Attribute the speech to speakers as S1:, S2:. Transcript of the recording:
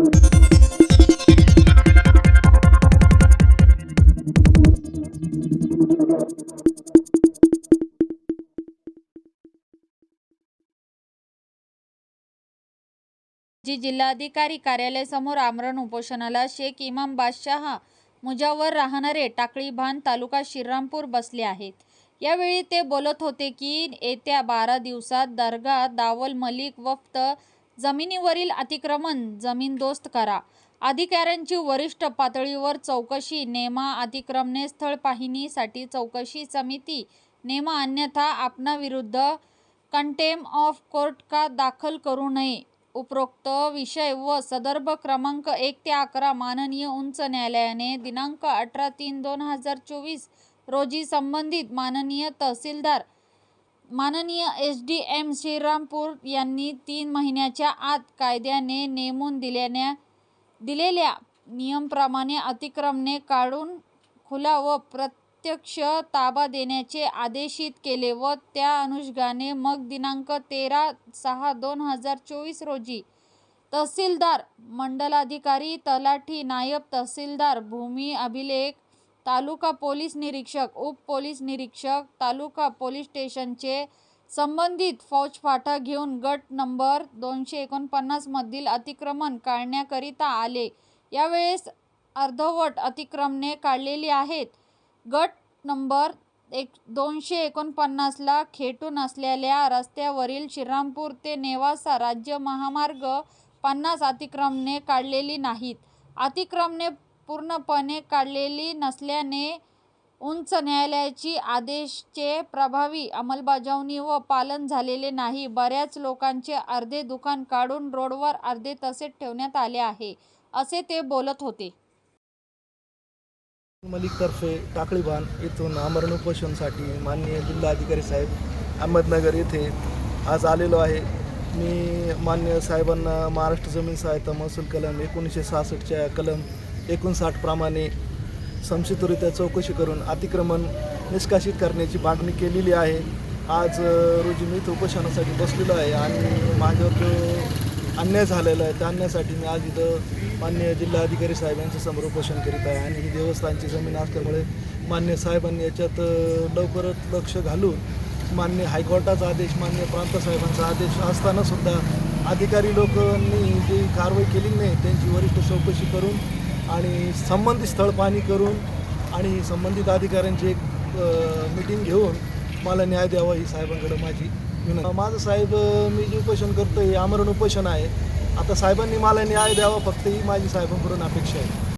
S1: जी जिल्हाधिकारी कार्यालयासमोर आमरण उपोषणाला शेख इमाम बादशाह मुजावर राहणारे टाकळी भान तालुका श्रीरामपूर बसले आहेत. यावेळी ते बोलत होते की येत्या बारा दिवसात दर्गा दावल मलिक वफ्त जमिनीवरील अतिक्रमण जमीनदोस्त करा. अधिकाऱ्यांची वरिष्ठ पातळीवर चौकशी नेमा अतिक्रमणे स्थळ पाहणीसाठी चौकशी समिती नेमा अन्यथा आपणाविरुद्ध कंटेम ऑफ कोर्ट का दाखल करू नये. उपरोक्त विषय व संदर्भ क्रमांक एक ते अकरा माननीय उच्च न्यायालयाने दिनांक अठरा तीन दोन हजार चोवीस रोजी संबंधित माननीय तहसीलदार माननीय एस डी एम श्रीरामपूर यांनी तीन महिन्याच्या आत कायद्याने नेमून दिल्याने दिलेल्या नियमाप्रमाणे अतिक्रमणे काढून खुला व प्रत्यक्ष ताबा देण्याचे आदेशित केले व त्या अनुषंगाने मग दिनांक तेरा सहा दोन हजार चोवीस रोजी तहसीलदार मंडलाधिकारी तलाठी नायब तहसीलदार भूमी अभिलेख तालुका पोलीस निरीक्षक उप पोलीस निरीक्षक तालुका पोलीस स्टेशनचे संबंधित फौजफाटा घेऊन गट नंबर दोनशे एकोणपन्नासमधील अतिक्रमण काढण्याकरिता आले. यावेळेस अर्धवट अतिक्रमणे काढलेली आहेत. गट नंबर एक दोनशे एकोणपन्नासला खेटून असलेल्या रस्त्यावरील श्रीरामपूर ते नेवासा राज्य महामार्ग पन्नास अतिक्रमणे काढलेली नाहीत. अतिक्रमणे पूर्णपणे काढलेली नसल्याने उच्च न्यायालयाची आदेशचे प्रभावी अंमलबजावणी व पालन झालेले नाही. बऱ्याच लोकांचे अर्धे दुकान काढून रोडवर अर्धे तसेच ठेवण्यात आले आहे असे ते बोलत होते.
S2: मलिकतर्फे टाकळीबान येथून आमरण उपोषणसाठी माननीय जिल्हाधिकारी साहेब अहमदनगर येथे आज आलेलो आहे. मी मान्य साहेबांना महाराष्ट्र जमीन सहायता महसूल कलम एकोणीसशे सहासष्टच्या कलम एकोणसाठ प्रमाणे संक्षिप्तरित्या चौकशी करून अतिक्रमण निष्कासित करण्याची मागणी केलेली आहे. आज रोजी मी इथं उपोषणासाठी बसलेलो आहे आणि माझ्यावर जो अन्याय झालेला आहे त्या अन्यायासाठी मी आज इथं मान्य जिल्हाधिकारी साहेब समोर उपोषण करीत आहे आणि ही देवस्थानची जमीन असल्यामुळे मान्य साहेबांनी याच्यात लवकरच लक्ष घालून मान्य हायकोर्टाचा आदेश मान्य प्रांत साहेबांचा आदेश असतानासुद्धा अधिकारी लोकांनी जी कारवाई केली नाही त्यांची वरिष्ठ चौकशी करून आणि संबंधित स्थळ पाहणी करून आणि संबंधित अधिकाऱ्यांची एक मिटिंग घेऊन मला न्याय द्यावा ही साहेबांकडे माझी विनंती. माझं साहेब मी जे उपोषण करतो हे आमरण उपोषण आहे. आता साहेबांनी मला न्याय द्यावा फक्त ही माझी साहेबांकडून अपेक्षा आहे.